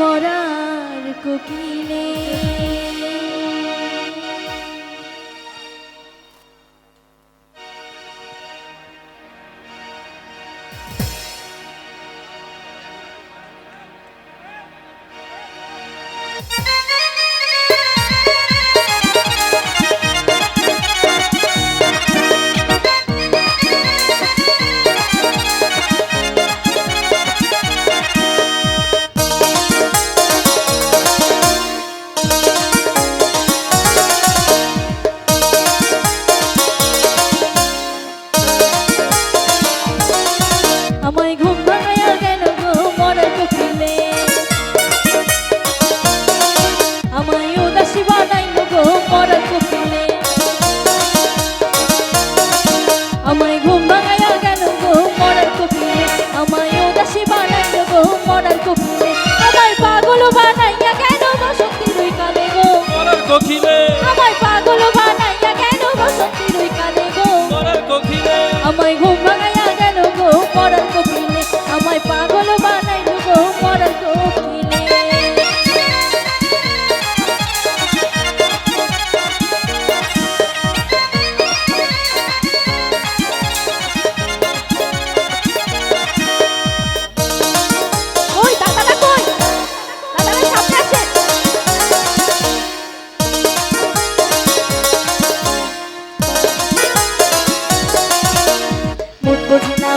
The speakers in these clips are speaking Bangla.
পরার কোকিলে।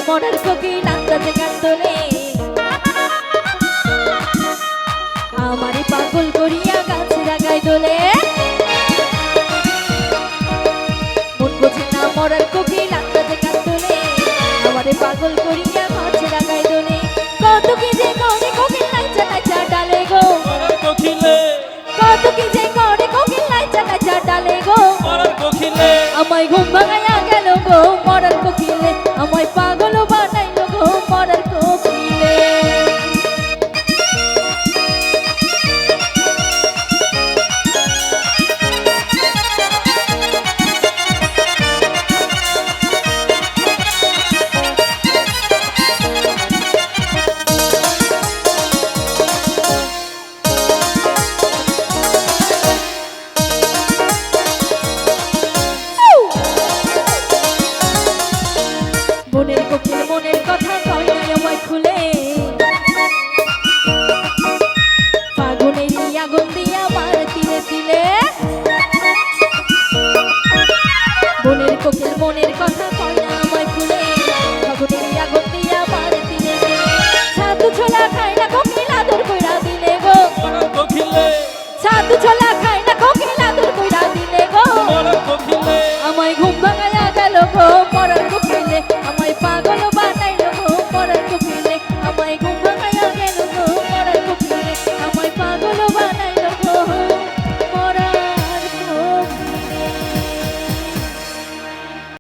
মরার কোকিল আন্দাজে গান তোলে আমারে পাগল করিয়া গাছে দোলে মুট বুঝি না মরার কোকিল আন্দাজে গান তোলে আমারে পাগল করিয়া গাছে দোলে কত কি যে করে কোকিল নাইচা নাইচা ডালে গো। কত কি যে করে কোকিল নাইচা নাইচা ডালে গো। আমায় ঘুম মনের কোকিল মনের কথা কয় নাই আমায় খুলে। ফাগুনের আগুন দিয়া মার তিলে তিলে। মনের কোকিল মনের কথা